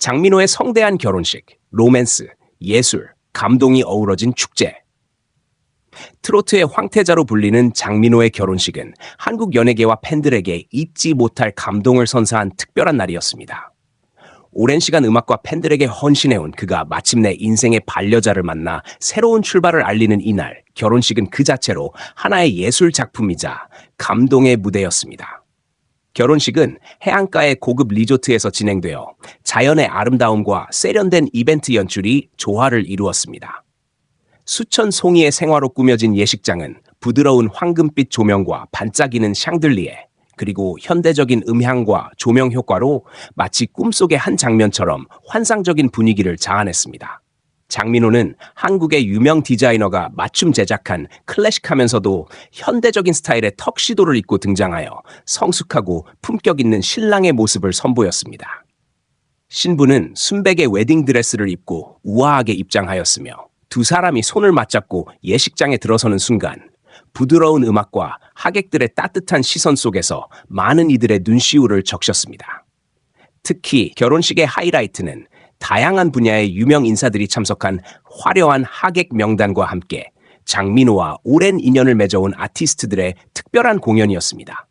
장민호의 성대한 결혼식, 로맨스, 예술, 감동이 어우러진 축제. 트로트의 황태자로 불리는 장민호의 결혼식은 한국 연예계와 팬들에게 잊지 못할 감동을 선사한 특별한 날이었습니다. 오랜 시간 음악과 팬들에게 헌신해온 그가 마침내 인생의 반려자를 만나 새로운 출발을 알리는 이날, 결혼식은 그 자체로 하나의 예술 작품이자 감동의 무대였습니다. 결혼식은 해안가의 고급 리조트에서 진행되어 자연의 아름다움과 세련된 이벤트 연출이 조화를 이루었습니다. 수천 송이의 생화로 꾸며진 예식장은 부드러운 황금빛 조명과 반짝이는 샹들리에 그리고 현대적인 음향과 조명 효과로 마치 꿈속의 한 장면처럼 환상적인 분위기를 자아냈습니다. 장민호는 한국의 유명 디자이너가 맞춤 제작한 클래식하면서도 현대적인 스타일의 턱시도를 입고 등장하여 성숙하고 품격 있는 신랑의 모습을 선보였습니다. 신부는 순백의 웨딩 드레스를 입고 우아하게 입장하였으며 두 사람이 손을 맞잡고 예식장에 들어서는 순간 부드러운 음악과 하객들의 따뜻한 시선 속에서 많은 이들의 눈시울을 적셨습니다. 특히 결혼식의 하이라이트는 다양한 분야의 유명 인사들이 참석한 화려한 하객 명단과 함께 장민호와 오랜 인연을 맺어온 아티스트들의 특별한 공연이었습니다.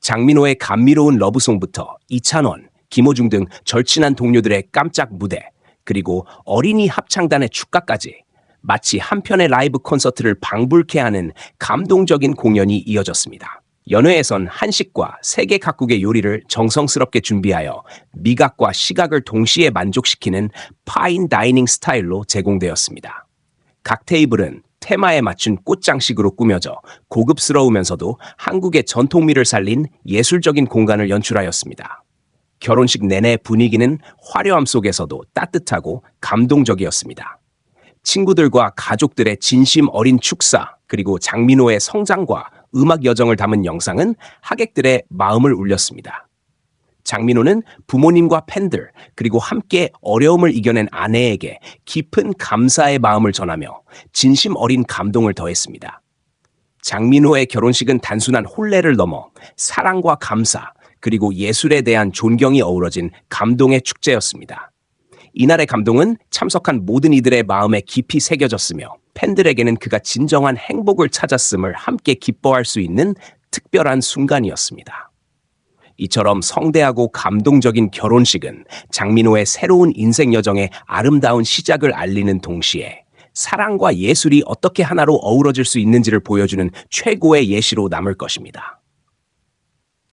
장민호의 감미로운 러브송부터 이찬원, 김호중 등 절친한 동료들의 깜짝 무대, 그리고 어린이 합창단의 축가까지 마치 한편의 라이브 콘서트를 방불케 하는 감동적인 공연이 이어졌습니다. 연회에선 한식과 세계 각국의 요리를 정성스럽게 준비하여 미각과 시각을 동시에 만족시키는 파인 다이닝 스타일로 제공되었습니다. 각 테이블은 테마에 맞춘 꽃장식으로 꾸며져 고급스러우면서도 한국의 전통미를 살린 예술적인 공간을 연출하였습니다. 결혼식 내내 분위기는 화려함 속에서도 따뜻하고 감동적이었습니다. 친구들과 가족들의 진심 어린 축사, 그리고 장민호의 성장과 음악 여정을 담은 영상은 하객들의 마음을 울렸습니다. 장민호는 부모님과 팬들, 그리고 함께 어려움을 이겨낸 아내에게 깊은 감사의 마음을 전하며 진심 어린 감동을 더했습니다. 장민호의 결혼식은 단순한 혼례를 넘어 사랑과 감사, 그리고 예술에 대한 존경이 어우러진 감동의 축제였습니다. 이날의 감동은 참석한 모든 이들의 마음에 깊이 새겨졌으며 팬들에게는 그가 진정한 행복을 찾았음을 함께 기뻐할 수 있는 특별한 순간이었습니다. 이처럼 성대하고 감동적인 결혼식은 장민호의 새로운 인생 여정의 아름다운 시작을 알리는 동시에 사랑과 예술이 어떻게 하나로 어우러질 수 있는지를 보여주는 최고의 예시로 남을 것입니다.